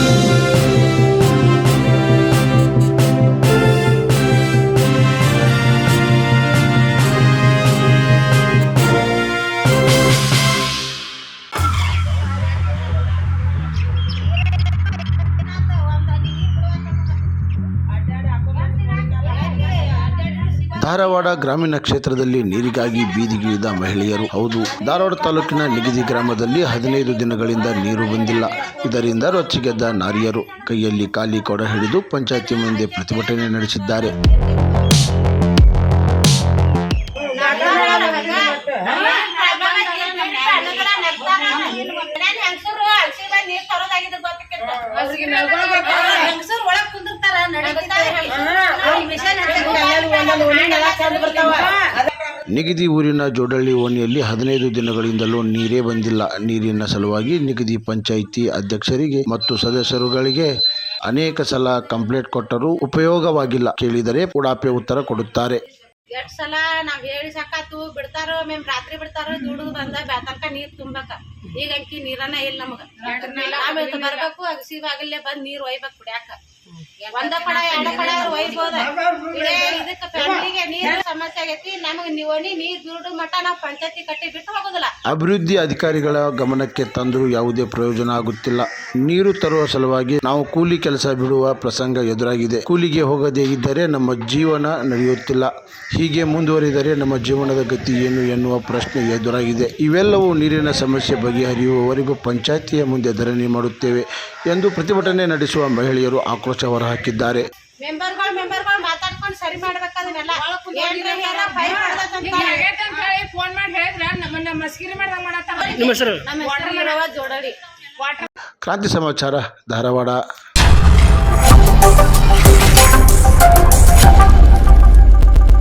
Thank you. Dharwad ಗ್ರಾಮೀಣ ಕ್ಷೇತ್ರದಲ್ಲಿ ನೀರಿಗಾಗಿ ಬೀದಿಗಿಳಿದ ಮಹಿಳೆಯರು ಹೌದು ಧಾರವಾಡ ತಾಲೂಕಿನ ನಿಗದಿ ಗ್ರಾಮದಲ್ಲಿ ಹದಿನೈದು ದಿನಗಳಿಂದ ನೀರು ಬಂದಿಲ್ಲ ಇದರಿಂದ ರೊಚ್ಚಿಗೆದ್ದ ನಾರಿಯರು ಕೈಯಲ್ಲಿ ಖಾಲಿ ಕೊಡ ಹಿಡಿದು ಪಂಚಾಯತಿ ಮುಂದೆ ಪ್ರತಿಭಟನೆ ನಡೆಸಿದ್ದಾರೆ ನಿಗದಿ ಊರಿನ ಜೋಡಳ್ಳಿ ಓಣಿಯಲ್ಲಿ ಹದಿನೈದು ದಿನಗಳಿಂದಲೂ ನೀರೇ ಬಂದಿಲ್ಲ. ನೀರಿನ ಸಲುವಾಗಿ ನಿಗದಿ ಪಂಚಾಯಿತಿ ಅಧ್ಯಕ್ಷರಿಗೆ ಮತ್ತು ಸದಸ್ಯರುಗಳಿಗೆ ಅನೇಕ ಸಲ ಕಂಪ್ಲೇಂಟ್ ಕೊಟ್ಟರೂ ಉಪಯೋಗವಾಗಿಲ್ಲ ಕೇಳಿದರೆ ಉಡಾಪೆ ಉತ್ತರ ಕೊಡುತ್ತಾರೆ. ಎರಡು ಸಲ ನಾವು ಹೇಳಿ ಸಾಕಾತು ಬಿಡ್ತಾರೋ ಮೇಮ್ ರಾತ್ರಿ ಬಿಡ್ತಾರೋ ದುಡ್ದು ಬಂದ ಬ್ಯಾತಂಕ ನೀರು ತುಂಬಕ. ಈಗ ಅಂಕಿ ನೀರನ್ನ ಇಲ್ಲ ನಮಗ. ಆಮೇಲೆ ಬರ್ಬೇಕು ಅಗಸಿ ಬಾಗಿಲ್ಲೇ ಬಂದ್ ನೀರ್ ಒಯ್ಬೇಕು ಕುಡ್ಯಾಕ ಒಂದ ಪಡ ಎರಡ ಪಡ ಒಯ್ಬೋದ. ಸಮಸ್ಯೆ ಆಗೈತಿ ನಮಗೆ ನೀರ್ ದುಡ್ಡು ಮಟ್ಟ ನಾವ್ ಪಂಚಾಯತಿ ಕಟ್ಟಿ ಬಿಟ್ಟು ಹೋಗೋದಿಲ್ಲ. ಅಭಿವೃದ್ಧಿ ಅಧಿಕಾರಿಗಳ ಗಮನಕ್ಕೆ ತಂದರೂ ಯಾವುದೇ ಪ್ರಯೋಜನ ಆಗುತ್ತಿಲ್ಲ. ನೀರು ತರುವ ಸಲುವಾಗಿ ನಾವು ಕೂಲಿ ಕೆಲಸ ಬಿಡುವ ಪ್ರಸಂಗ ಎದುರಾಗಿದೆ. ಕೂಲಿಗೆ ಹೋಗದೇ ಇದ್ದರೆ ನಮ್ಮ ಜೀವನ ನಡೆಯುತ್ತಿಲ್ಲ. ಹೀಗೆ ಮುಂದುವರಿದರೆ ನಮ್ಮ ಜೀವನದ ಗತಿ ಏನು ಎನ್ನುವ ಪ್ರಶ್ನೆ ಎದುರಾಗಿದೆ. ಇವೆಲ್ಲವೂ ನೀರಿನ ಸಮಸ್ಯೆ ಬಗೆಹರಿಯುವವರೆಗೂ ಪಂಚಾಯತಿಯ ಮುಂದೆ ಧರಣಿ ಮಾಡುತ್ತೇವೆ ಎಂದು ಪ್ರತಿಭಟನೆ ನಡೆಸುವ ಮಹಿಳೆಯರು ಆಕ್ರೋಶ ಹೊರಹಾಕಿದ್ದಾರೆ. ಮೆಂಬರ್ಗಳು ಸರಿ ಮಾಡ್ಬೇಕಾದ್ರೆ ಏನ್ರ ಏನಾರ ಫೈಲ್ ಮಾಡ್ದಂತ ಫೋನ್ ಮಾಡಿ ಹೇಳಿದ್ರ ನಮ್ಮನ್ನ ಮಸ್ಕಿರಿ ಮಾಡ್ದಂಗ ನಿಮ್ಮ ಹೆಸರು? ಕ್ರಾಂತಿ ಸಮಾಚಾರ ಧಾರವಾಡ.